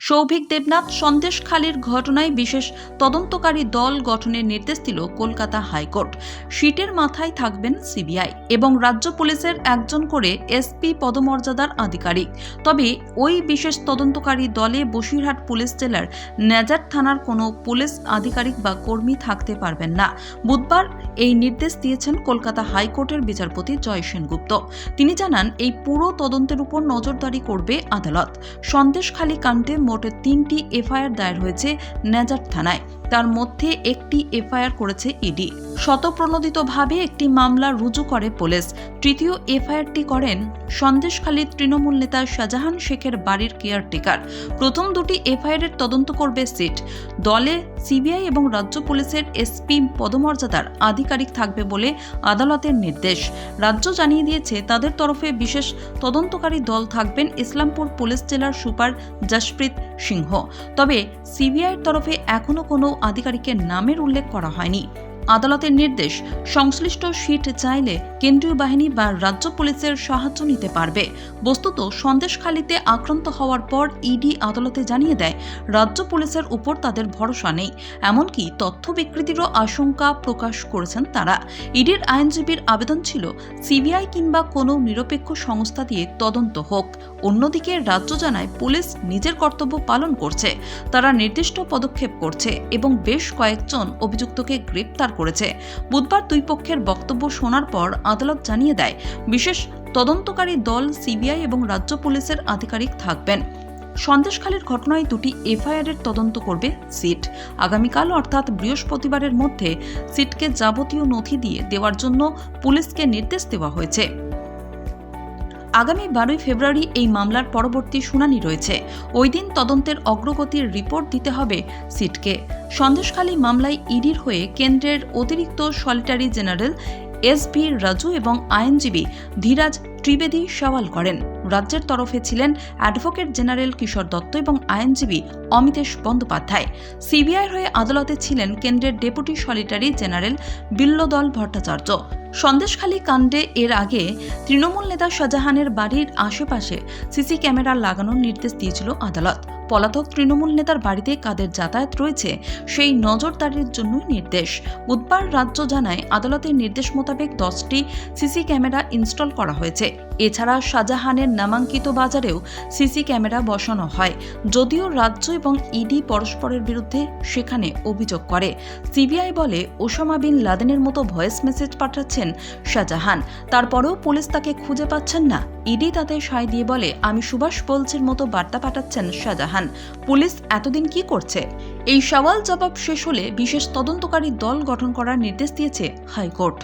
সৌভিক দেবনাথ সন্দেশখালীর ঘটনায় বিশেষ তদন্তকারী দল গঠনের নির্দেশ দিল কলকাতা হাইকোর্ট। সিটের মাথায় থাকবেন সিবিআই এবং রাজ্য পুলিশের একজন করে এসপি পদমর্যাদার আধিকারিক। তবে ওই বিশেষ তদন্তকারী দলে বসিরহাট পুলিশ জেলার নেজার থানার কোনো পুলিশ আধিকারিক বা কর্মী থাকতে পারবেন না। বুধবার এই নির্দেশ দিয়েছেন কলকাতা হাইকোর্টের বিচারপতি জয় সেনগুপ্ত। তিনি জানান, এই পুরো তদন্তের উপর নজরদারি করবে আদালত। সন্দেশখালী কাণ্ডে মোট তিনটি এফআইআর দায়ের হয়েছে নেজার থানায়। তার মধ্যে একটি এফআইআর করেছে ইডি। শতপ্রণোদিতভাবে একটি মামলা রুজু করে পুলিশ। তৃতীয় এফআইআরটি করেন সন্দেশখালীর তৃণমূল নেতা শাহজাহান শেখের বাড়ির কেয়ারটেকার। প্রথম দুটি এফআইআরের তদন্ত করবে সিট। দলে সিবিআই এবং রাজ্য পুলিশের এসপি পদমর্যাদার আধিকারিক থাকবে বলে আদালতের নির্দেশ। রাজ্য জানিয়ে দিয়েছে, তাদের তরফে বিশেষ তদন্তকারী দল থাকবেন ইসলামপুর পুলিশ জেলার সুপার জশপ্রীত সিংহ। তবে সিবিআইয়ের তরফে এখনও কোনো আধিকারিকের নামের উল্লেখ করা হয়নি। আদালতের নির্দেশ, সংশ্লিষ্ট সিট চাইলে কেন্দ্রীয় বাহিনী বা রাজ্য পুলিশের সাহায্য নিতে পারবে। বস্তুত, সন্দেশখালীতে আক্রান্ত হওয়ার পর ইডি আদালতে জানিয়ে দেয়, রাজ্য পুলিশের উপর তাদের ভরসা নেই। এমনকি তথ্য বিকৃতিরও আশঙ্কা প্রকাশ করেছেন তারা। ইডির আইনজীবীর আবেদন ছিল, সিবিআই কিংবা কোনো নিরপেক্ষ সংস্থা দিয়ে তদন্ত হোক। অন্যদিকে রাজ্য জানায়, পুলিশ নিজের কর্তব্য পালন করছে, তারা নির্দিষ্ট পদক্ষেপ করছে এবং বেশ কয়েকজন অভিযুক্তকে গ্রেপ্তার করেছে। বুধবার দুই পক্ষের বক্তব্য শোনার পর আদালত জানিয়ে দেয়, বিশেষ তদন্তকারী দল সিবিআই এবং রাজ্য পুলিশের আধিকারিক থাকবেন। সন্দেশখালীর ঘটনায় দুটি এফআইআরের তদন্ত করবে সিট। আগামীকাল অর্থাৎ বৃহস্পতিবারের মধ্যে সিটকে যাবতীয় নথি দিয়ে দেওয়ার জন্য পুলিশকে নির্দেশ দেওয়া হয়েছে। আগামী বারোই ফেব্রুয়ারি এই মামলার পরবর্তী শুনানি রয়েছে। ওই দিন তদন্তের অগ্রগতির রিপোর্ট দিতে হবে সিটকে। সন্দেশখালী মামলায় ইডির হয়ে কেন্দ্রের অতিরিক্ত solicitor general S V Raju এবং আইনজীবী ধীরাজ ত্রিবেদী সওয়াল করেন। রাজ্যের তরফে ছিলেন অ্যাডভোকেট জেনারেল কিশোর দত্ত এবং আইনজীবী অমিতেশ বন্দ্যোপাধ্যায়। সিবিআইয়ের হয়ে আদালতে ছিলেন কেন্দ্রের deputy solicitor general Billwadal Bhattacharya. Sandeshkhali কাণ্ডে এর আগে তৃণমূল নেতা শাহজাহানের বাড়ির আশেপাশে সিসি ক্যামেরা লাগানোর নির্দেশ দিয়েছিল আদালত। পলাতক তৃণমূল নেতার বাড়িতে কাদের যাতায়াত রয়েছে, সেই নজরদারির জন্যই নির্দেশ। বুধবার রাজ্য জানায়, আদালতের নির্দেশ মোতাবেক দশটি সিসি ক্যামেরা ইনস্টল করা হয়েছে। এছাড়া শাহজাহানের নামাঙ্কিত বাজারেও সিসি ক্যামেরা বসানো হয়। যদিও রাজ্য এবং ইডি পরস্পরের বিরুদ্ধে সেখানে অভিযোগ করে। সিবিআই বলে, ওসামা বিন লাদেনের মতো ভয়েস মেসেজ পাঠাচ্ছেন শাহজাহান। তারপরেও পুলিশ তাকে খুঁজে পাচ্ছেন না। ইডি তাতে সায় দিয়ে বলে, আমি সুভাষ বলছের মতো বার্তা পাঠাচ্ছেন শাহজাহান। পুলিশ এতদিন কি করছে? এই সওয়াল জবাব শেষ হলে বিশেষ তদন্তকারী দল গঠন করার নির্দেশ দিয়েছে হাইকোর্ট।